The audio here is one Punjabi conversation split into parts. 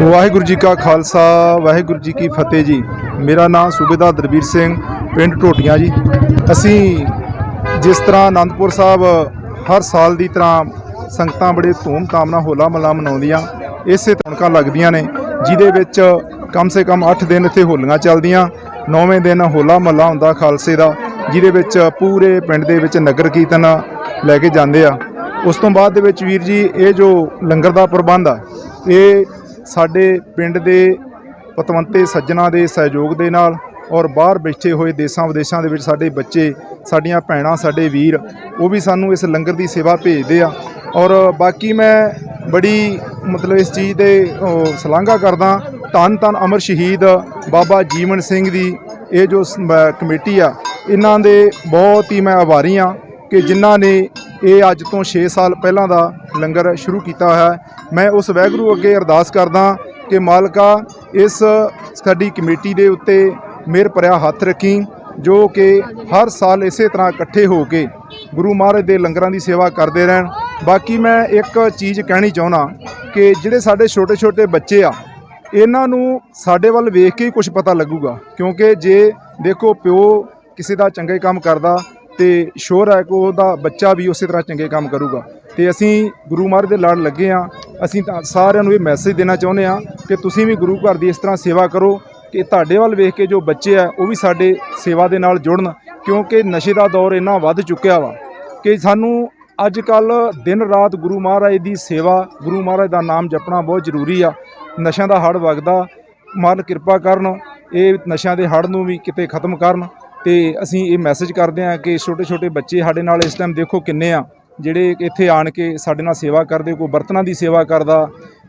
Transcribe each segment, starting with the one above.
ਵਾਹਿਗੁਰੂ ਜੀ ਕਾ ਖਾਲਸਾ, ਵਾਹਿਗੁਰੂ ਜੀ ਕੀ ਫਤਿਹ ਜੀ। ਮੇਰਾ ਨਾਮ ਸੂਬੇਦਾਰ ਦਰਬੀਰ ਸਿੰਘ, ਪਿੰਡ ਟੋਟੀਆਂ ਜੀ। ਅਸੀਂ ਜਿਸ ਤਰ੍ਹਾਂ ਆਨੰਦਪੁਰ ਸਾਹਿਬ ਹਰ ਸਾਲ ਦੀ ਤਰ੍ਹਾਂ ਸੰਗਤਾਂ ਬੜੇ ਧੂਮ-ਧਾਮ ਨਾਲ ਹੋਲਾ ਮਹੱਲਾ ਮਨਾਉਂਦੀਆਂ, ਇਸੇ ਤੌਣਕਾਂ ਲੱਗਦੀਆਂ ਨੇ, ਜਿਹਦੇ ਵਿੱਚ ਕਮ ਸੇ ਕਮ 8 ਦਿਨ ਇੱਥੇ ਹੋਲੀਆਂ ਚੱਲਦੀਆਂ 9ਵੇਂ ਦਿਨ ਹੋਲਾ ਮਹੱਲਾ ਹੁੰਦਾ ਖਾਲਸੇ ਦਾ, ਜਿਹਦੇ ਵਿੱਚ ਪੂਰੇ ਪਿੰਡ ਦੇ ਵਿੱਚ ਨਗਰ ਕੀਰਤਨ ਲੈ ਕੇ ਜਾਂਦੇ ਆ। ਉਸ ਤੋਂ ਬਾਅਦ ਦੇ ਵਿੱਚ ਵੀਰ ਜੀ ਇਹ ਜੋ ਲੰਗਰ ਦਾ ਪ੍ਰਬੰਧ ਆ ਇਹ ਸਾਡੇ ਪਿੰਡ ਦੇ ਪਤਵੰਤੇ ਸੱਜਣਾ ਦੇ ਸਹਿਯੋਗ ਦੇ ਨਾਲ ਔਰ ਬਾਹਰ ਬੈਠੇ ਹੋਏ ਦੇਸ਼ਾਂ ਵਿਦੇਸ਼ਾਂ ਦੇ ਵਿੱਚ ਸਾਡੇ ਬੱਚੇ ਸਾਡੀਆਂ ਭੈਣਾਂ ਸਾਡੇ ਵੀਰ ਉਹ ਵੀ ਸਾਨੂੰ ਇਸ ਲੰਗਰ ਦੀ ਸੇਵਾ ਭੇਜਦੇ ਆ। ਔਰ ਬਾਕੀ ਮੈਂ ਬੜੀ ਮਤਲਬ ਇਸ ਚੀਜ਼ ਦੇ ਉਹ, ਸ਼ਲਾਘਾ ਕਰਦਾ ਧੰਨ ਧੰਨ ਅਮਰ ਸ਼ਹੀਦ ਬਾਬਾ ਜੀਵਨ ਸਿੰਘ ਦੀ ਇਹ ਜੋ ਕਮੇਟੀ ਆ ਇਹਨਾਂ ਦੇ ਬਹੁਤ ਹੀ ਮੈਂ ਆਭਾਰੀ ਆ ਕਿ ਜਿਨ੍ਹਾਂ ਨੇ ਇਹ ਅੱਜ ਤੋਂ 6 ਸਾਲ ਪਹਿਲਾਂ ਦਾ ਲੰਗਰ ਸ਼ੁਰੂ ਕੀਤਾ ਹੋਇਆ ਹੈ। ਮੈਂ ਉਸ ਵੈਗਰੂ ਅੱਗੇ ਅਰਦਾਸ ਕਰਦਾ ਕਿ ਮਾਲਕਾ, ਇਸ ਸਾਡੀ ਕਮੇਟੀ ਦੇ ਉੱਤੇ ਮੇਰ ਭਰਿਆ ਹੱਥ ਰੱਖੀ, ਜੋ ਕਿ ਹਰ ਸਾਲ ਇਸੇ ਤਰ੍ਹਾਂ ਇਕੱਠੇ ਹੋ ਕੇ ਗੁਰੂ ਮਹਾਰਾਜ ਦੇ ਲੰਗਰਾਂ ਦੀ ਸੇਵਾ ਕਰਦੇ ਰਹਿਣ। ਬਾਕੀ ਮੈਂ ਇੱਕ ਚੀਜ਼ ਕਹਿਣੀ ਚਾਹੁੰਦਾ ਕਿ ਜਿਹੜੇ ਸਾਡੇ ਛੋਟੇ ਛੋਟੇ ਬੱਚੇ ਆ, ਇਹਨਾਂ ਨੂੰ ਸਾਡੇ ਵੱਲ ਵੇਖ ਕੇ ਹੀ ਕੁਝ ਪਤਾ ਲੱਗੂਗਾ। ਕਿਉਂਕਿ ਜੇ ਦੇਖੋ ਪਿਓ ਕਿਸੇ ਦਾ ਚੰਗੇ ਕੰਮ ਕਰਦਾ ਤੇ ਸ਼ੋਰ ਹੈ ਕਿ ਉਹਦਾ ਬੱਚਾ ਵੀ ਉਸੇ ਤਰ੍ਹਾਂ ਚੰਗੇ ਕੰਮ ਕਰੂਗਾ। ਤੇ ਅਸੀਂ ਗੁਰੂ ਮਹਾਰਾਜ ਦੇ ਲੜ ਲੱਗੇ ਆ ਅਸੀਂ ਤਾਂ ਸਾਰਿਆਂ ਨੂੰ ਇਹ ਮੈਸੇਜ ਦੇਣਾ ਚਾਹੁੰਦੇ ਆ ਕਿ ਤੁਸੀਂ ਵੀ ਗੁਰੂ ਘਰ ਦੀ ਇਸ ਤਰ੍ਹਾਂ ਸੇਵਾ ਕਰੋ ਕਿ ਤੁਹਾਡੇ ਵੱਲ ਵੇਖ ਕੇ ਜੋ ਬੱਚੇ ਆ, ਉਹ ਵੀ ਸਾਡੇ ਸੇਵਾ ਦੇ ਨਾਲ ਜੁੜਨ, ਕਿਉਂਕਿ ਨਸ਼ੇ ਦਾ ਦੌਰ ਇੰਨਾ ਵੱਧ ਚੁੱਕਿਆ ਵਾ ਕਿ ਸਾਨੂੰ ਅੱਜ ਕੱਲ ਦਿਨ ਰਾਤ ਗੁਰੂ ਮਹਾਰਾਜ ਦੀ ਸੇਵਾ, ਗੁਰੂ ਮਹਾਰਾਜ ਦਾ ਨਾਮ ਜਪਣਾ ਬਹੁਤ ਜ਼ਰੂਰੀ ਆ। ਨਸ਼ਿਆਂ ਦਾ ਹੜ ਵਗਦਾ ਮਨ ਕਿਰਪਾ ਕਰਨ, ਇਹ ਨਸ਼ਿਆਂ ਦੇ ਹੜ ਨੂੰ ਵੀ ਕਿਤੇ ਖਤਮ ਕਰਨ। ਤੇ ਅਸੀਂ ਇਹ ਮੈਸੇਜ ਕਰਦੇ ਹਾਂ ਕਿ ਛੋਟੇ ਛੋਟੇ ਬੱਚੇ ਸਾਡੇ ਨਾਲ ਇਸ ਟਾਈਮ ਦੇਖੋ ਕਿੰਨੇ ਆ ਜਿਹੜੇ ਇੱਥੇ ਆਣ ਕੇ ਸਾਡੇ ਨਾਲ ਸੇਵਾ ਕਰਦੇ ਕੋਈ ਬਰਤਨਾਂ ਦੀ ਸੇਵਾ ਕਰਦਾ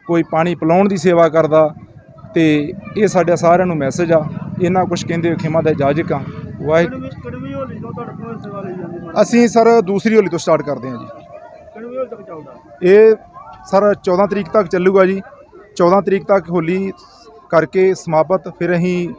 ਕੋਈ ਪਾਣੀ ਪਿਲਾਉਣ ਦੀ ਸੇਵਾ ਕਰਦਾ ਤੇ ਇਹ ਸਾਡੇ ਸਾਰਿਆਂ ਨੂੰ ਮੈਸੇਜ ਆ। ਇਹਨਾਂ ਕੁਝ ਕਹਿੰਦੇ ਖਿਮਾ ਦਾ ਇਜਾਜ਼ਤ ਆ। ਵਾਹਿਗੁਰੂ। ਅਸੀਂ ਸਰ ਦੂਸਰੀ ਹੋਲੀ ਤੋਂ ਸਟਾਰਟ ਕਰਦੇ ਹਾਂ ਜੀ। ਇਹ ਸਰ 14 ਤਰੀਕ ਤੱਕ ਚੱਲੂਗਾ ਜੀ। 14 ਤਰੀਕ ਤੱਕ ਹੋਲੀ ਕਰਕੇ ਸਮਾਪਤ ਫਿਰ ਅਸੀਂ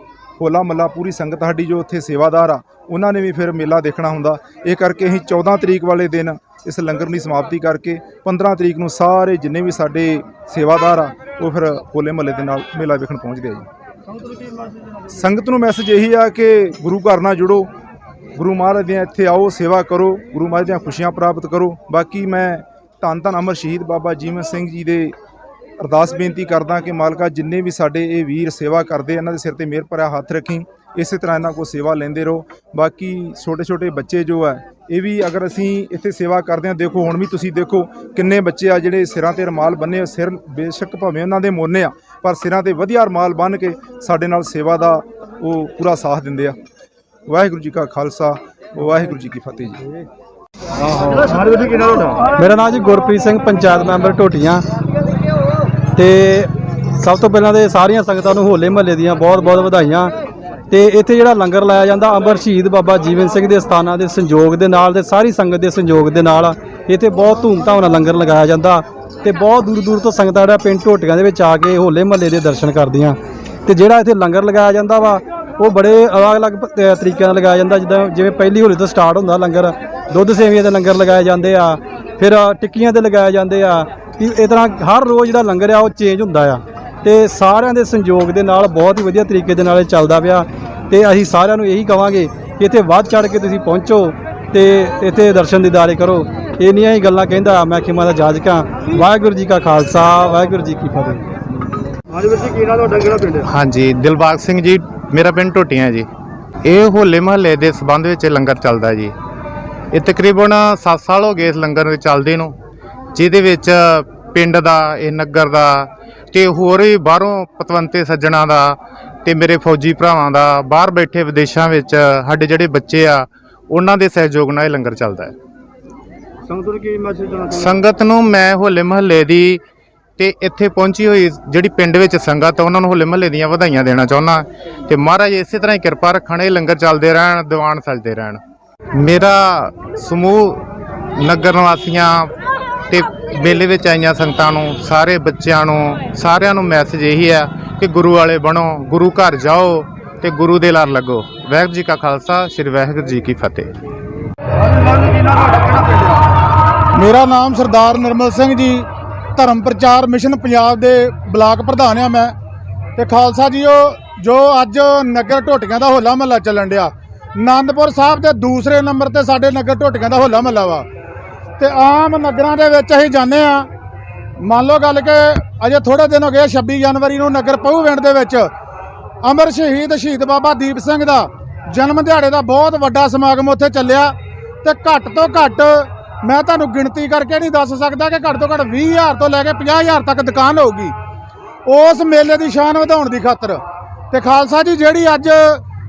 ਹੋਲਾ ਮੱਲਾ ਪੂਰੀ ਸੰਗਤ ਸਾਡੀ ਜੋ ਉੱਥੇ ਸੇਵਾਦਾਰ ਆ, ਉਹਨਾਂ ਨੇ ਵੀ ਫਿਰ ਮੇਲਾ ਦੇਖਣਾ ਹੁੰਦਾ। ਇਹ ਕਰਕੇ ਅਸੀਂ 14 ਤਰੀਕ ਵਾਲੇ ਦਿਨ ਇਸ ਲੰਗਰ ਦੀ ਸਮਾਪਤੀ ਕਰਕੇ 15 ਤਰੀਕ ਨੂੰ ਸਾਰੇ ਜਿੰਨੇ ਵੀ ਸਾਡੇ ਸੇਵਾਦਾਰ ਆ, ਉਹ ਫਿਰ ਹੋਲੇ ਮਹੱਲੇ ਦੇ ਨਾਲ ਮੇਲਾ ਦੇਖਣ ਪਹੁੰਚਦੇ ਆ ਜੀ। ਸੰਗਤ ਨੂੰ ਮੈਸੇਜ ਇਹੀ ਆ ਕਿ ਗੁਰੂ ਘਰ ਨਾਲ ਜੁੜੋ, ਗੁਰੂ ਮਹਾਰਾਜ ਦੀਆਂ ਇੱਥੇ ਆਓ, ਸੇਵਾ ਕਰੋ, ਗੁਰੂ ਮਹਾਰਾਜ ਦੀਆਂ ਖੁਸ਼ੀਆਂ ਪ੍ਰਾਪਤ ਕਰੋ। ਬਾਕੀ ਮੈਂ ਧੰਨ ਧੰਨ ਅਮਰ ਸ਼ਹੀਦ ਬਾਬਾ ਜੀਵਨ ਸਿੰਘ ਜੀ ਦੇ ਅਰਦਾਸ ਬੇਨਤੀ ਕਰਦਾ ਕਿ ਮਾਲਕਾ ਜਿੰਨੇ ਵੀ ਸਾਡੇ ਇਹ ਵੀਰ ਸੇਵਾ ਕਰਦੇ ਇਹਨਾਂ ਦੇ ਸਿਰ ਤੇ ਮਿਹਰ ਭਰਿਆ ਹੱਥ ਰੱਖੀ। ਇਸੇ ਤਰ੍ਹਾਂ ਇਹਨਾਂ ਕੋਲ ਸੇਵਾ ਲੈਂਦੇ ਰਹੋ। ਬਾਕੀ ਛੋਟੇ ਛੋਟੇ ਬੱਚੇ ਜੋ ਹੈ ਇਹ ਵੀ ਅਗਰ ਅਸੀਂ ਇੱਥੇ ਸੇਵਾ ਕਰਦੇ ਹਾਂ ਦੇਖੋ ਹੁਣ ਵੀ ਤੁਸੀਂ ਦੇਖੋ ਕਿੰਨੇ ਬੱਚੇ ਆ ਜਿਹੜੇ ਸਿਰਾਂ ਤੇ ਰਮਾਲ ਬੰਨੇ ਹੋਏ, ਸਿਰ ਬੇਸ਼ੱਕ ਭਾਵੇਂ ਉਹਨਾਂ ਦੇ ਮੋਨੇ ਆ ਪਰ ਸਿਰਾਂ ਤੇ ਵਧੀਆ ਰਮਾਲ ਬੰਨ ਕੇ ਸਾਡੇ ਨਾਲ ਸੇਵਾ ਦਾ ਉਹ ਪੂਰਾ ਸਾਥ ਦਿੰਦੇ ਆ। ਵਾਹਿਗੁਰੂ ਜੀ ਕਾ ਖਾਲਸਾ ਵਾਹਿਗੁਰੂ ਜੀ ਕੀ ਫਤਿਹ ਜੀ। ਮੇਰਾ ਨਾਮ ਜੀ ਗੁਰਪ੍ਰੀਤ ਸਿੰਘ ਪੰਚਾਇਤ ਮੈਂਬਰ ਟੋਟੀਆਂ ਤੇ ਸਭ ਤੋਂ ਪਹਿਲਾਂ ਤੇ ਸਾਰੀਆਂ ਸੰਗਤਾਂ ਨੂੰ ਹੋਲੇ ਮਹੱਲੇ ਦੀਆਂ ਬਹੁਤ-ਬਹੁਤ ਵਧਾਈਆਂ। ਤੇ ਇੱਥੇ ਜਿਹੜਾ ਲੰਗਰ ਲਾਇਆ ਜਾਂਦਾ, ਅੰਬਰ ਸ਼ਹੀਦ ਬਾਬਾ ਜੀਵਨ ਸਿੰਘ ਦੇ ਸਥਾਨਾਂ ਦੇ ਸੰਯੋਗ ਦੇ ਨਾਲ ਤੇ ਸਾਰੀ ਸੰਗਤ ਦੇ ਸੰਯੋਗ ਦੇ ਨਾਲ ਇੱਥੇ ਬਹੁਤ ਧੂਮਧਾਮ ਨਾਲ ਲੰਗਰ ਲਗਾਇਆ ਜਾਂਦਾ ਤੇ ਬਹੁਤ ਦੂਰ ਦੂਰ ਤੋਂ ਸੰਗਤਾਂ ਜਿਹੜਾ ਪਿੰਡ ਢੋਟੀਆਂ ਦੇ ਵਿੱਚ ਆ ਕੇ ਹੋਲੇ ਮਹੱਲੇ ਦੇ ਦਰਸ਼ਨ ਕਰਦੀਆਂ। ਤੇ ਜਿਹੜਾ ਇੱਥੇ ਲੰਗਰ ਲਗਾਇਆ ਜਾਂਦਾ ਵਾ, ਉਹ ਬੜੇ ਅਲੱਗ-ਅਲੱਗ ਤ- ਤਰੀਕਿਆਂ ਨਾਲ ਲਗਾਇਆ ਜਾਂਦਾ। ਜਿੱਦਾਂ ਜਿਵੇਂ ਪਹਿਲੀ ਹੋਲੀ ਤੋਂ ਸਟਾਰਟ ਹੁੰਦਾ ਲੰਗਰ, ਦੁੱਧ ਸੇਵੀਆਂ ਦੇ ਲੰਗਰ ਲਗਾਏ ਜਾਂਦੇ ਆ ਫਿਰ ਟਿੱਕੀਆਂ ਦੇ ਲਗਾਏ ਜਾਂਦੇ ਆ ਕਿ ਇਸ ਤਰ੍ਹਾਂ ਹਰ ਰੋਜ਼ ਜਿਹੜਾ ਲੰਗਰ ਆ ਉਹ ਚੇਂਜ ਹੁੰਦਾ ਆ। ਤੇ ਸਾਰਿਆਂ ਦੇ ਸੰਯੋਗ ਦੇ ਨਾਲ ਬਹੁਤ ਹੀ ਵਧੀਆ ਤਰੀਕੇ ਦੇ ਨਾਲ ਇਹ ਚੱਲਦਾ ਪਿਆ। ਤੇ ਅਸੀਂ ਸਾਰਿਆਂ ਨੂੰ ਇਹੀ ਕਵਾਂਗੇ ਕਿ ਇੱਥੇ ਵੱਧ ਚੜ ਕੇ ਤੁਸੀਂ ਪਹੁੰਚੋ ਤੇ ਇੱਥੇ ਦਰਸ਼ਨ ਦੀਦਾਰੇ ਕਰੋ। ਇੰਨੀਆਂ ਹੀ ਗੱਲਾਂ ਕਹਿੰਦਾ ਮੈਂ ਖਿਮਾ ਦਾ ਜਾਜਕਾਂ ਵਾਹਿਗੁਰੂ ਜੀ ਕਾ ਖਾਲਸਾ ਵਾਹਿਗੁਰੂ ਜੀ ਕੀ ਫਤਿਹ। ਸਾਰੇ ਵੀਰ ਕਿਹਨਾਂ ਤੁਹਾਡਾ ਕਿਹੜਾ ਪਿੰਡ ਹੈ? ਹਾਂਜੀ ਦਿਲਬਾਗ ਸਿੰਘ ਜੀ ਮੇਰਾ ਪਿੰਡ ਟੋਟੀਆਂ ਜੀ। ਇਹ ਹੋਲੇ ਮਹੱਲੇ ਦੇ ਸਬੰਧ ਵਿੱਚ ਲੰਗਰ ਚੱਲਦਾ ਜੀ। ਇਹ ਤਕਰੀਬਨ 7 ਸਾਲ ਹੋ ਗਏ ਇਸ ਲੰਗਰ ਨੂੰ ਚੱਲਦੇ ਨੂੰ ਜਿਹਦੇ ਵਿੱਚ ਪਿੰਡ ਦਾ ਇਹ ਨਗਰ ਦਾ ਤੇ ਹੋਰ ਵੀ ਬਾਹਰੋਂ ਪਤਵੰਤੇ ਸੱਜਣਾ ਦਾ ਤੇ ਮੇਰੇ ਫੌਜੀ ਭਰਾਵਾਂ ਦਾ ਬਾਹਰ ਬੈਠੇ ਵਿਦੇਸ਼ਾਂ ਵਿੱਚ ਸਾਡੇ ਜਿਹੜੇ ਬੱਚੇ ਆ ਉਹਨਾਂ ਦੇ ਸਹਿਯੋਗ ਨਾਲ ਇਹ ਲੰਗਰ ਚੱਲਦਾ ਹੈ। ਸੰਗਤ ਨੂੰ ਕੀ ਮੈਸੇਜ ਦੇਣਾ ਚਾਹੁੰਦੇ ਸੰਗਤ ਨੂੰ ਮੈਂ ਹੋਲੇ ਮਹੱਲੇ ਦੀ ਤੇ ਇੱਥੇ ਪਹੁੰਚੀ ਹੋਈ ਜਿਹੜੀ ਪਿੰਡ ਵਿੱਚ ਸੰਗਤ ਆ ਉਹਨਾਂ ਨੂੰ ਹੋਲੇ ਮਹੱਲੇ ਦੀਆਂ ਵਧਾਈਆਂ ਦੇਣਾ ਚਾਹੁੰਦਾ। ਤੇ ਮਹਾਰਾਜ ਇਸੇ ਤਰ੍ਹਾਂ ਹੀ ਕਿਰਪਾ ਰੱਖਣ ਇਹ ਲੰਗਰ ਚੱਲਦੇ ਰਹਿਣ ਦੀਵਾਨ ਸਜਦੇ ਰਹਿਣ। ਮੇਰਾ ਸਮੂਹ ਨਗਰ ਨਿਵਾਸੀਆਂ ਤੇ ਮੇਲੇ ਵਿੱਚ ਆਈਆਂ ਸੰਗਤਾਂ ਨੂੰ, ਸਾਰੇ ਬੱਚਿਆਂ ਨੂੰ, ਸਾਰਿਆਂ ਨੂੰ ਮੈਸੇਜ ਇਹੀ ਹੈ ਕਿ ਗੁਰੂ ਵਾਲੇ ਬਣੋ, ਗੁਰੂ ਘਰ ਜਾਓ ਤੇ ਗੁਰੂ ਦੇ ਲੜ ਲੱਗੋ। ਵਾਹਿਗੁਰੂ ਜੀ ਕਾ ਖਾਲਸਾ, ਸ੍ਰੀ ਵਾਹਿਗੁਰੂ ਜੀ ਕੀ ਫਤਿਹ। ਮੇਰਾ ਨਾਮ ਸਰਦਾਰ ਨਿਰਮਲ ਸਿੰਘ ਜੀ, ਧਰਮ ਪ੍ਰਚਾਰ ਮਿਸ਼ਨ ਪੰਜਾਬ ਦੇ ਬਲਾਕ ਪ੍ਰਧਾਨ ਆ ਮੈਂ। ਤੇ ਖਾਲਸਾ ਜੀਓ, ਜੋ ਅੱਜ ਨਗਰ ਢੋਟੀਆਂ ਦਾ ਹੋਲਾ ਮਹੱਲਾ ਚੱਲਣ ਡਿਆ ਆਨੰਦਪੁਰ ਸਾਹਿਬ ਦੇ ਦੂਸਰੇ ਨੰਬਰ ਤੇ ਸਾਡੇ ਨਗਰ ਟੋਟੀਆਂ ਦਾ ਹੋਲਾ ਮਹੱਲਾ ਵਾ। ਤੇ ਆਮ ਨਗਰਾਂ ਦੇ ਵਿੱਚ ਅਸੀਂ ਜਾਂਦੇ ਆ ਮੰਨ ਲਓ ਗੱਲ ਕਿ ਅਜੇ ਥੋੜੇ ਦਿਨ ਹੋ ਗਏ 26 ਜਨਵਰੀ ਨੂੰ ਨਗਰ ਪਹੂ ਪਿੰਡ ਦੇ ਵਿੱਚ। ਅਮਰ ਸ਼ਹੀਦ ਸ਼ਹੀਦ ਬਾਬਾ ਦੀਪ ਸਿੰਘ ਦਾ ਜਨਮ ਦਿਹਾੜੇ ਦਾ ਬਹੁਤ ਵੱਡਾ ਸਮਾਗਮ ਉੱਥੇ ਚੱਲਿਆ। ਤੇ ਘੱਟ ਤੋਂ ਘੱਟ ਮੈਂ ਤੁਹਾਨੂੰ ਗਿਣਤੀ ਕਰਕੇ ਨਹੀਂ ਦੱਸ ਸਕਦਾ ਕਿ ਘੱਟ ਤੋਂ ਘੱਟ 20000 ਤੋਂ ਲੈ ਕੇ 50000 ਤੱਕ ਦੁਕਾਨ ਹੋਊਗੀ। ਉਸ ਮੇਲੇ ਦੀ ਸ਼ਾਨ ਵਧਾਉਣ ਦੀ ਖਾਤਰ। ਤੇ ਖਾਲਸਾ ਜੀ, ਜਿਹੜੀ ਅੱਜ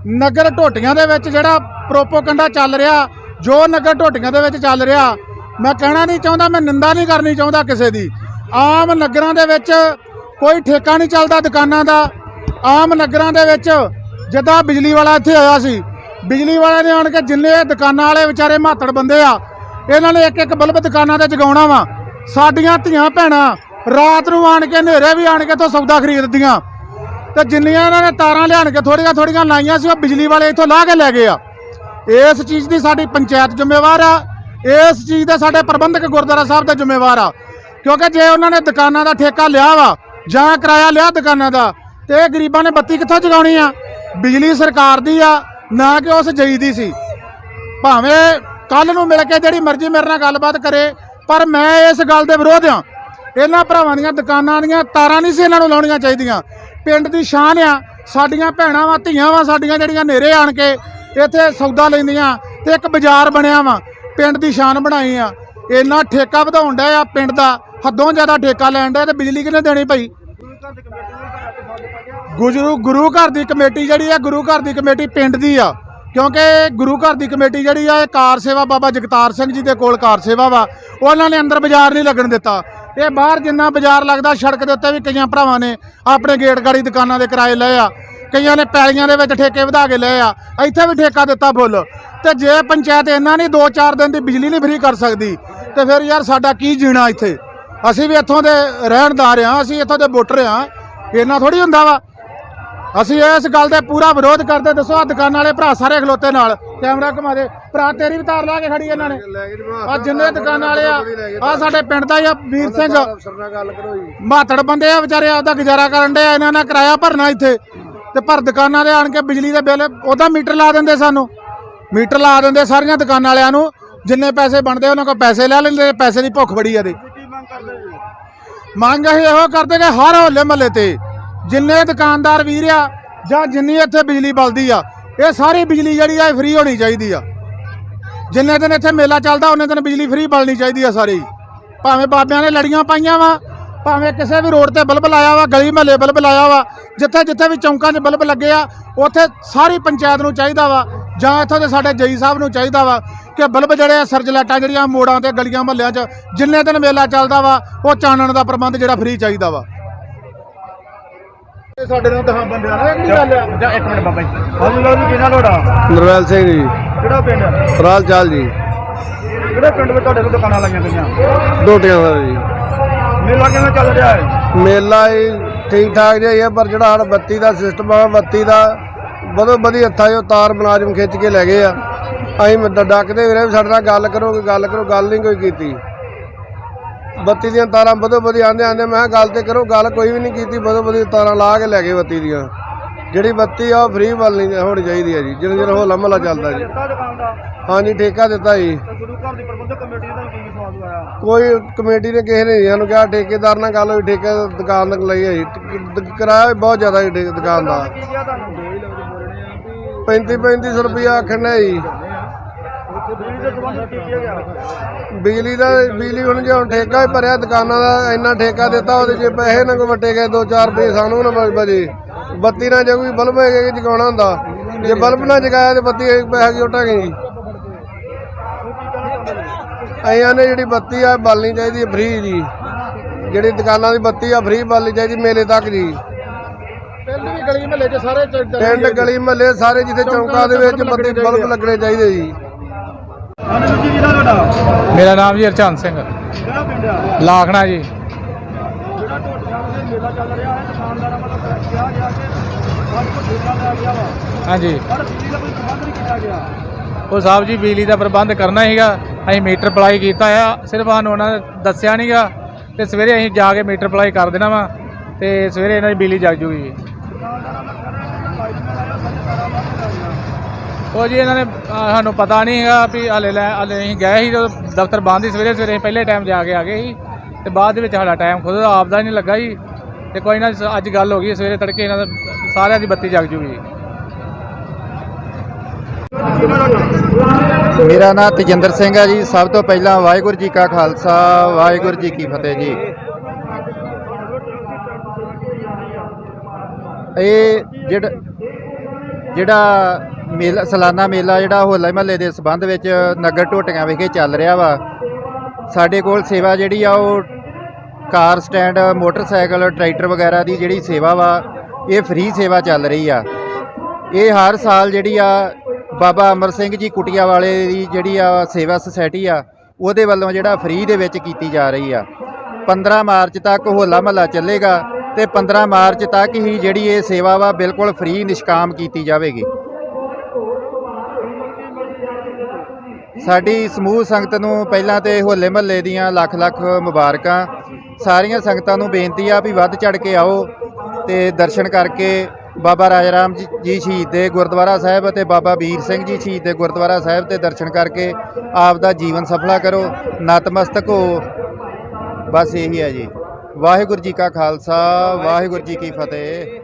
ਨਗਰ ਢੋਟੀਆਂ ਦੇ ਵਿੱਚ ਜਿਹੜਾ ਪ੍ਰੋਪੋਗੰਡਾ ਚੱਲ ਰਿਹਾ, ਜੋ ਨਗਰ ਢੋਟੀਆਂ ਦੇ ਵਿੱਚ ਚੱਲ ਰਿਹਾ, ਮੈਂ ਕਹਿਣਾ ਨਹੀਂ ਚਾਹੁੰਦਾ, ਮੈਂ ਨਿੰਦਾ ਨਹੀਂ ਕਰਨੀ ਚਾਹੁੰਦਾ ਕਿਸੇ ਦੀ। ਆਮ ਨਗਰਾਂ ਦੇ ਵਿੱਚ ਕੋਈ ਠੇਕਾ ਨਹੀਂ ਚੱਲਦਾ ਦੁਕਾਨਾਂ ਦਾ। ਆਮ ਨਗਰਾਂ ਦੇ ਵਿੱਚ ਜਿੱਦਾਂ ਬਿਜਲੀ ਵਾਲਾ ਇੱਥੇ ਆਇਆ ਸੀ, ਬਿਜਲੀ ਵਾਲਿਆਂ ਨੇ ਆਣ ਕੇ ਜਿੰਨੇ ਦੁਕਾਨਾਂ ਵਾਲੇ ਵਿਚਾਰੇ ਮਾਤੜ ਬੰਦੇ ਆ, ਇਹਨਾਂ ਨੇ ਇੱਕ ਇੱਕ ਬਲਬ ਦੁਕਾਨਾਂ ਤੇ ਜਗਾਉਣਾ ਵਾ। ਸਾਡੀਆਂ ਧੀਆਂ ਭੈਣਾਂ ਰਾਤ ਨੂੰ ਆਣ ਕੇ ਹਨੇਰੇ ਵੀ ਆਣ ਕੇ ਤੋਂ ਸੌਦਾ ਖਰੀਦਦੀਆਂ। ਤੇ ਜਿੰਨੀਆਂ ਇਹਨਾਂ ਨੇ ਤਾਰਾਂ ਲਿਆਣ ਕੇ ਥੋੜੀਆਂ ਥੋੜੀਆਂ ਲਾਈਆਂ ਸੀ, ਉਹ ਬਿਜਲੀ ਵਾਲੇ ਇੱਥੋਂ ਲਾ ਕੇ ਲੈ ਗਏ ਆ। ਇਸ ਚੀਜ਼ ਦੀ ਸਾਡੀ ਪੰਚਾਇਤ ਜ਼ਿੰਮੇਵਾਰ ਆ। ਇਸ ਚੀਜ਼ ਦੇ ਸਾਡੇ ਪ੍ਰਬੰਧਕ ਗੁਰਦੁਆਰਾ ਸਾਹਿਬ ਦਾ ਜ਼ਿੰਮੇਵਾਰ ਆ। ਕਿਉਂਕਿ ਜੇ ਉਹਨਾਂ ਨੇ ਦੁਕਾਨਾਂ ਦਾ ਠੇਕਾ ਲਿਆ ਵਾ, ਜਾਂ ਕਿਰਾਇਆ ਲਿਆ ਦੁਕਾਨਾਂ ਦਾ, ਤੇ ਇਹ ਗਰੀਬਾਂ ਨੇ ਬੱਤੀ ਕਿੱਥੋਂ ਜਗਾਉਣੀ ਆ? ਬਿਜਲੀ ਸਰਕਾਰ ਦੀ ਆ, ਨਾ ਕਿ ਉਸ ਜਈ ਦੀ ਸੀ। ਭਾਵੇਂ ਕੱਲ ਨੂੰ ਮਿਲ ਕੇ ਜਿਹੜੀ ਮਰਜ਼ੀ ਮੇਰੇ ਨਾਲ ਗੱਲਬਾਤ ਕਰੇ, ਪਰ ਮੈਂ ਇਸ ਗੱਲ ਦੇ ਵਿਰੋਧ ਆ। ਇਹਨਾਂ ਭਰਾਵਾਂ ਦੀਆਂ ਦੁਕਾਨਾਂ ਦੀਆਂ ਤਾਰਾਂ ਨਹੀਂ ਸੀ ਇਹਨਾਂ ਨੂੰ ਲਾਉਣੀਆਂ ਚਾਹੀਦੀਆਂ। ਪਿੰਡ ਦੀ ਸ਼ਾਨ ਆ। ਸਾਡੀਆਂ ਭੈਣਾਂ ਵਾ, ਧੀਆਂ ਵਾ, ਸਾਡੀਆਂ ਜਿਹੜੀਆਂ ਨੇਰੇ ਆਣ ਕੇ ਇੱਥੇ ਸੌਦਾ ਲੈਂਦੀਆਂ ਤੇ ਇੱਕ ਬਾਜ਼ਾਰ ਬਣਿਆ ਵਾ, ਪਿੰਡ ਦੀ ਸ਼ਾਨ ਬਣਾਈ ਆ। ਇੰਨਾ ਠੇਕਾ ਵਧਾਉਣ ਡਿਆ ਆ ਪਿੰਡ ਦਾ, ਹੱਦੋਂ ਜ਼ਿਆਦਾ ਠੇਕਾ ਲੈਣ ਡਿਆ ਤੇ ਬਿਜਲੀ ਕਿਹਨੇ ਦੇਣੀ ਭਾਈ? ਗੁਰੂ ਗੁਰੂ ਘਰ ਦੀ ਕਮੇਟੀ ਜਿਹੜੀ ਆ, ਗੁਰੂ ਘਰ ਦੀ ਕਮੇਟੀ ਪਿੰਡ ਦੀ ਆ। ਕਿਉਂਕਿ ਗੁਰੂ ਘਰ ਦੀ ਕਮੇਟੀ ਜਿਹੜੀ ਆ, ਇਹ ਕਾਰ ਸੇਵਾ ਬਾਬਾ ਜਗਤਾਰ ਸਿੰਘ ਜੀ ਦੇ ਕੋਲ ਕਾਰ ਸੇਵਾ ਵਾ। ਉਹਨਾਂ ਨੇ ਅੰਦਰ ਬਾਜ਼ਾਰ ਨਹੀਂ ਲੱਗਣ ਦਿੱਤਾ। ਇਹ ਬਾਹਰ ਜਿੰਨਾ ਬਾਜ਼ਾਰ ਲੱਗਦਾ, ਸੜਕ ਦੇ ਉੱਤੇ ਵੀ ਕਈਆਂ ਭਰਾਵਾਂ ਨੇ ਆਪਣੇ ਗੇਟ ਗਾੜੀ ਦੁਕਾਨਾਂ ਦੇ ਕਿਰਾਏ ਲਏ ਆ। ਕਈਆਂ ਨੇ ਪੈਲੀਆਂ ਦੇ ਵਿੱਚ ਠੇਕੇ ਵਧਾ ਕੇ ਲਏ ਆ। ਇੱਥੇ ਵੀ ਠੇਕਾ ਦਿੱਤਾ ਫੁੱਲ। ਤੇ ਜੇ ਪੰਚਾਇਤ ਇਹਨਾਂ ਨਹੀਂ 2-4 ਦਿਨ ਦੀ ਬਿਜਲੀ ਨਹੀਂ ਫ੍ਰੀ ਕਰ ਸਕਦੀ, ਤੇ ਫਿਰ ਯਾਰ ਸਾਡਾ ਕੀ ਜੀਣਾ ਇੱਥੇ? ਅਸੀਂ ਵੀ ਇੱਥੋਂ ਦੇ ਰਹਿਣਦਾਰ ਆ ਅਸੀਂ ਇੱਥੋਂ ਦੇ ਵੋਟਰ ਆ ਇਹਨਾਂ ਥੋੜੀ ਹੁੰਦਾ ਵਾ। ਅਸੀਂ ਇਸ ਗੱਲ ਦੇ ਪੂਰਾ ਵਿਰੋਧ ਕਰਦੇ ਦੱਸੋ ਆ ਦੁਕਾਨਾਂ ਵਾਲੇ ਭਰਾ ਸਾਰੇ ਖਲੋਤੇ ਨਾਲ ਕੈਮਰਾ ਘੁਮਾ ਦੇ। ਭਰਾ ਤੇਰੀ ਵੀ ਤਾਰ ਲਾ ਕੇ ਖੜੀ ਇਹਨਾਂ ਨੇ। ਆ ਜਿੰਨੇ ਦੁਕਾਨਾਂ ਵਾਲੇ ਆ ਆ ਸਾਡੇ ਪਿੰਡ ਦਾ ਹੀ ਆ ਵੀਰ ਸਿੰਘ। ਮਾਤੜ ਬੰਦੇ ਆ ਵਿਚਾਰੇ ਆਪਦਾ ਗੁਜ਼ਾਰਾ ਕਰਨ ਦੇ ਇਹਨਾਂ ਨਾਲ ਕਿਰਾਇਆ ਭਰਨਾ ਇੱਥੇ। ਤੇ ਪਰ ਦੁਕਾਨਾਂ ਦੇ ਆਣ ਕੇ ਬਿਜਲੀ ਦੇ ਬਿੱਲ ਉਹਦਾ ਮੀਟਰ ਲਾ ਦਿੰਦੇ ਸਾਨੂੰ। ਮੀਟਰ ਲਾ ਦਿੰਦੇ ਸਾਰੀਆਂ ਦੁਕਾਨਾਂ ਵਾਲਿਆਂ ਨੂੰ ਜਿੰਨੇ ਪੈਸੇ ਬਣਦੇ ਉਹਨਾਂ ਕੋਲ ਪੈਸੇ ਲੈ ਲੈਂਦੇ ਪੈਸੇ ਦੀ ਭੁੱਖ ਬੜੀ ਆ ਦੇ ਮੰਗ ਅਸੀਂ ਇਹੋ ਕਰਦੇ ਕਿ ਹਰ ਹੋਲੇ ਮਹੱਲੇ ਤੇ ਜਿੰਨੇ ਦੁਕਾਨਦਾਰ ਵੀਰ ਆ ਜਾਂ ਜਿੰਨੀ ਇੱਥੇ ਬਿਜਲੀ ਬਲਦੀ ਆ, ਇਹ ਸਾਰੀ ਬਿਜਲੀ ਜਿਹੜੀ ਆ ਫ੍ਰੀ ਹੋਣੀ ਚਾਹੀਦੀ ਆ। ਜਿੰਨੇ ਦਿਨ ਇੱਥੇ ਮੇਲਾ ਚੱਲਦਾ, ਉਹਨੇ ਦਿਨ ਬਿਜਲੀ ਫ੍ਰੀ ਬਲਣੀ ਚਾਹੀਦੀ ਆ ਸਾਰੀ। ਭਾਵੇਂ ਬਾਬਿਆਂ ਨੇ ਲੜੀਆਂ ਪਾਈਆਂ ਵਾ, ਭਾਵੇਂ ਕਿਸੇ ਵੀ ਰੋਡ ਤੇ ਬਲਬ ਲਾਇਆ ਵਾ, ਗਲੀ ਮਹੱਲੇ ਬਲਬ ਲਾਇਆ ਵਾ, ਜਿੱਥੇ ਜਿੱਥੇ ਵੀ ਚੌਂਕਾਂ 'ਚ ਬਲਬ ਲੱਗੇ ਆ, ਉੱਥੇ ਸਾਰੀ ਪੰਚਾਇਤ ਨੂੰ ਚਾਹੀਦਾ ਵਾ, ਜਾਂ ਇੱਥੋਂ ਦੇ ਸਾਡੇ ਜਈ ਸਾਹਿਬ ਨੂੰ ਚਾਹੀਦਾ ਵਾ, ਕਿ ਬਲਬ ਜਿਹੜੇ ਆ ਸਰਜ ਲਾਈਟਾਂ ਜਿਹੜੀਆਂ ਮੋੜਾਂ ਤੇ ਗਲੀਆਂ ਮਹੱਲਿਆਂ 'ਚ, ਜਿੰਨੇ ਦਿਨ ਮੇਲਾ ਚੱਲਦਾ ਵਾ, ਉਹ ਚਾਨਣ ਦਾ ਪ੍ਰਬੰਧ ਜਿਹੜਾ ਫ੍ਰੀ ਚਾਹੀਦਾ ਵਾ। ਸਾਡੇ ਨਾਲ ਦਹਾਂ ਬੰਦਿਆਂ ਨਾਲ। ਇਹ ਗੱਲ ਆ ਜਾਂ। ਇੱਕ ਮਿੰਟ ਬਾਬਾ ਜੀ। ਹਾਂਜੀ ਲਓ ਜੀ ਕਿਹਨਾਂ ਤੁਹਾਡਾ? ਨਰਵੈਲ ਸਿੰਘ ਜੀ। ਕਿਹੜਾ ਪਿੰਡ ਹੈ? ਫਰਾਲ ਚਾਲ ਜੀ। ਕਿਹੜੇ ਪਿੰਡ ਵਿੱਚ ਤੁਹਾਡੇ ਕੋਲ ਦੁਕਾਨਾਂ ਲਾਈਆਂ ਗਈਆਂ? ਢੋਟੀਆਂ ਦਾ ਜੀ। ਮੇਲਾ ਕਿਵੇਂ ਚੱਲ ਰਿਹਾ ਹੈ? ਮੇਲਾ ਹੀ ਠੀਕ ਠਾਕ ਜਿਹਾ ਹੀ ਹੈ ਪਰ ਜਿਹੜਾ ਸਾਡਾ ਬੱਤੀ ਦਾ ਸਿਸਟਮ ਆ ਬੱਤੀ ਦਾ ਬਦੋ ਬਦੀ ਹੱਥਾਂ 'ਚੋਂ ਤਾਰ ਮੁਲਾਜ਼ਮ ਖਿੱਚ ਕੇ ਲੈ ਗਏ ਆ। ਅਸੀਂ ਡੱਕਦੇ ਵੀਰੇ ਵੀ ਸਾਡੇ ਨਾਲ ਗੱਲ ਕਰੋ ਗੱਲ ਕਰੋ ਗੱਲ ਨਹੀਂ ਕੋਈ ਕੀਤੀ। ਬੱਤੀ ਦੀਆਂ ਤਾਰਾਂ ਵਧੋ ਵਧੀ ਆਂਦੇ ਆਂਦੇ ਮੈਂ ਕਿਹਾ ਗੱਲ ਤੇ ਕਰੋ, ਗੱਲ ਕੋਈ ਵੀ ਨਹੀਂ ਕੀਤੀ, ਵਧੋ ਬਦੀ ਤਾਰਾਂ ਲਾ ਕੇ ਲੈ ਗਏ ਬੱਤੀ ਦੀਆਂ। ਜਿਹੜੀ ਬੱਤੀ ਆ ਉਹ ਫ੍ਰੀ ਵੱਲ ਨਹੀਂ ਹੋਣੀ ਚਾਹੀਦੀ ਹੈ ਜੀ, ਜਿੰਨੇ ਚਿਰ ਹੋਲਾ ਮਹੱਲਾ ਚੱਲਦਾ ਜੀ। ਹਾਂਜੀ, ਠੇਕਾ ਦਿੱਤਾ ਜੀ। ਕੋਈ ਕਮੇਟੀ ਨੇ ਕਿਸੇ ਨੇ ਨਹੀਂ, ਸਾਨੂੰ ਕਿਹਾ ਠੇਕੇਦਾਰ ਨਾਲ ਗੱਲ ਹੋਈ, ਠੇਕੇ ਦੁਕਾਨ ਤੱਕ ਲਈ ਹੈ ਜੀ। ਕਿਰਾਇਆ ਵੀ ਬਹੁਤ ਜ਼ਿਆਦਾ ਜੀ ਦੁਕਾਨ ਦਾ ਕੀ ਕਿਹਾ ਤੁਹਾਨੂੰ ਦੇ। ਲੱਗਦੇ ਬੋਲਣੇ ਆ ਵੀ 35 3500 ਆਖਣਾ ਜੀ। ਬਿਜਲੀ ਦੇ ਸੰਬੰਧ ਕੀ ਕਿਹਾ ਗਿਆ? ਬਿਜਲੀ ਦਾ ਬਿਜਲੀ ਹੁਣ ਜੇ ਹੁਣ ਠੇਕਾ ਹੀ ਭਰਿਆ ਦੁਕਾਨਾਂ ਦਾ ਇੰਨਾ ਠੇਕਾ ਦਿੱਤਾ ਉਹਦੇ 'ਚ ਪੈਸੇ ਨਾ ਕੋਈ ਵਟੇ ਗਏ 2-4 ਰੁਪਏ ਸਾਨੂੰ ਨਾ ਬਜੇ ਬੱਤੀ ਨਾਲ ਜੇ ਕੋਈ ਬਲਬ ਹੈਗੇ ਕਿ ਜਗਾਉਣਾ ਹੁੰਦਾ? ਜੇ ਬਲਬ ਨਾ ਜਗਾਇਆ ਤੇ ਬੱਤੀ ਪੈਸੇ ਕੀ ਉਟਾਂਗੇ ਜੀ ਆਈਆਂ ਨੇ ਜਿਹੜੀ ਬੱਤੀ ਆ ਬਾਲਣੀ ਚਾਹੀਦੀ ਹੈ ਫ੍ਰੀ ਜੀ। ਜਿਹੜੀ ਦੁਕਾਨਾਂ ਦੀ ਬੱਤੀ ਆ ਫ੍ਰੀ ਬਾਲਣੀ ਚਾਹੀਦੀ ਮੇਲੇ ਤੱਕ ਜੀ। ਪਿੰਡ ਵੀ ਗਲੀ ਮਹੱਲੇ 'ਚ ਸਾਰੇ ਪਿੰਡ ਗਲੀ ਮਹੱਲੇ ਸਾਰੇ ਜਿੱਥੇ ਚੌਂਕਾਂ ਦੇ ਵਿੱਚ ਬੱਤੀ ਬਲਬ ਲੱਗਣੇ ਚਾਹੀਦੇ ਜੀ। ਹਾਂਜੀ ਜੀ ਕਿਹਦਾ ਤੁਹਾਡਾ? ਮੇਰਾ ਨਾਮ ਜੀ ਹਰਚੰਦ ਸਿੰਘ। ਕਿਹੜਾ ਪਿੰਡ ਆ? ਲਾਖਣਾ ਜੀ। ਜਿਹੜਾ ਢੋਟੀਆਂ ਦੇ ਮੇਲਾ ਚੱਲ ਰਿਹਾ ਹੈ ਦੁਕਾਨਦਾਰਾਂ ਵੱਲੋਂ ਕਿਹਾ ਗਿਆ ਕਿ ਅੱਜ ਕੋ ਠੇਕਾ ਲਿਆ ਗਿਆ ਵਾ। ਹਾਂਜੀ। ਪਰ ਬਿਜਲੀ ਦਾ ਕੋਈ ਪ੍ਰਬੰਧ ਨਹੀਂ ਕੀਤਾ ਗਿਆ। ਉਹ ਸਾਹਿਬ ਜੀ ਬਿਜਲੀ ਦਾ ਪ੍ਰਬੰਧ ਕਰਨਾ ਹੈਗਾ ਅਸੀਂ ਮੀਟਰ ਅਪਲਾਈ ਕੀਤਾ ਆ। ਸਿਰਫ ਸਾਨੂੰ ਉਹਨਾਂ ਨੇ ਦੱਸਿਆ ਨਹੀਂਗਾ ਤੇ ਸਵੇਰੇ ਅਸੀਂ ਜਾ ਕੇ ਮੀਟਰ ਅਪਲਾਈ ਕਰ ਦੇਣਾ ਵਾ। ਤੇ ਸਵੇਰੇ ਇਹਨਾਂ ਦੀ ਬਿਜਲੀ ਜਗ ਜੂਗੀ ਜੀ। ਉਹ ਜੀ ਇਹਨਾਂ ਨੇ ਅਹ, ਸਾਨੂੰ ਪਤਾ ਨਹੀਂ ਹੈਗਾ ਵੀ ਹਲੇ ਲੈ ਹਲੇ ਅਸੀਂ ਗਏ ਸੀ ਜਦੋਂ ਦਫ਼ਤਰ ਬੰਦ ਸੀ ਸਵੇਰੇ ਸਵੇਰੇ ਅਸੀਂ ਪਹਿਲੇ ਟਾਈਮ ਜਾ ਕੇ ਆ ਗਏ ਸੀ ਤੇ ਬਾਅਦ ਦੇ ਵਿੱਚ ਸਾਡਾ ਟਾਈਮ ਖੁਦ ਦਾ ਆਪ ਦਾ ਨਹੀਂ ਲੱਗਾ ਜੀ। ਤੇ ਕੋਈ ਨਾ ਅੱਜ ਗੱਲ ਹੋ ਗਈ ਸਵੇਰੇ ਤੜਕੇ ਇਹਨਾਂ ਦਾ ਸਾਰਿਆਂ ਦੀ ਬੱਤੀ ਜਗ ਜੂਗੀ ਜੀ। ਮੇਰਾ ਨਾਮ ਤੇਜਿੰਦਰ ਸਿੰਘ ਹੈ ਜੀ। ਸਭ ਤੋਂ ਪਹਿਲਾਂ ਵਾਹਿਗੁਰੂ ਜੀ ਕਾ ਖਾਲਸਾ ਵਾਹਿਗੁਰੂ ਜੀ ਕੀ ਫਤਿਹ ਜੀ। ਇਹ ਜਿਹੜਾ ਜਿਹੜਾ ਮੇਲਾ, ਸਾਲਾਨਾ ਮੇਲਾ ਜਿਹੜਾ ਹੋਲੇ ਮਹੱਲੇ ਦੇ ਸਬੰਧ ਵਿੱਚ ਨਗਰ ਟੋਟੀਆਂ ਵਿਖੇ ਚੱਲ ਰਿਹਾ ਵਾ। ਸਾਡੇ ਕੋਲ ਸੇਵਾ ਜਿਹੜੀ ਆ ਉਹ ਕਾਰ ਸਟੈਂਡ, ਮੋਟਰਸਾਈਕਲ, ਟਰੈਕਟਰ ਵਗੈਰਾ ਦੀ ਜਿਹੜੀ ਸੇਵਾ ਵਾ, ਇਹ ਫ੍ਰੀ ਸੇਵਾ ਚੱਲ ਰਹੀ ਆ। ਇਹ ਹਰ ਸਾਲ ਜਿਹੜੀ ਆ ਬਾਬਾ ਅਮਰ ਸਿੰਘ ਜੀ ਕੁਟੀਆ ਵਾਲੇ ਦੀ ਜਿਹੜੀ ਆ ਸੇਵਾ ਸੁਸਾਇਟੀ ਆ, ਉਹਦੇ ਵੱਲੋਂ ਜਿਹੜਾ ਫ੍ਰੀ ਦੇ ਵਿੱਚ ਕੀਤੀ ਜਾ ਰਹੀ ਆ। 15 ਮਾਰਚ ਤੱਕ ਹੋਲਾ ਮਹੱਲਾ ਚੱਲੇਗਾ ਤੇ 15 ਮਾਰਚ ਤੱਕ ਹੀ ਜਿਹੜੀ ਇਹ ਸੇਵਾ ਵਾ ਬਿਲਕੁਲ ਫ੍ਰੀ ਨਿਸ਼ਕਾਮ ਕੀਤੀ ਜਾਵੇਗੀ। ਸਾਡੀ ਸਮੂਹ ਸੰਗਤ ਨੂੰ ਪਹਿਲਾਂ ਤੇ ਹੋਲੇ ਮਹੱਲੇ ਦੀਆਂ ਲੱਖ ਲੱਖ ਮੁਬਾਰਕਾਂ। ਸਾਰੀਆਂ ਸੰਗਤਾਂ ਨੂੰ ਬੇਨਤੀ ਆ ਵੀ ਵੱਧ ਚੜ ਕੇ ਆਓ ਤੇ ਦਰਸ਼ਨ ਕਰਕੇ ਬਾਬਾ ਰਾਜਾ ਰਾਮ ਜੀ ਜੀ ਸ਼ਹੀਦ ਦੇ ਗੁਰਦੁਆਰਾ ਸਾਹਿਬ ਅਤੇ ਬਾਬਾ ਵੀਰ ਸਿੰਘ ਜੀ ਸ਼ਹੀਦ ਦੇ ਗੁਰਦੁਆਰਾ ਸਾਹਿਬ ਤੇ ਦਰਸ਼ਨ ਕਰਕੇ ਆਪ ਦਾ ਜੀਵਨ ਸਫਲਾ ਕਰੋ। ਨਤਮਸਤਕ ਹੋ। ਬਸ ਇਹੀ ਹੈ ਜੀ। ਵਾਹਿਗੁਰੂ ਜੀ ਕਾ ਖਾਲਸਾ, ਵਾਹਿਗੁਰੂ ਜੀ ਕੀ ਫਤਿਹ।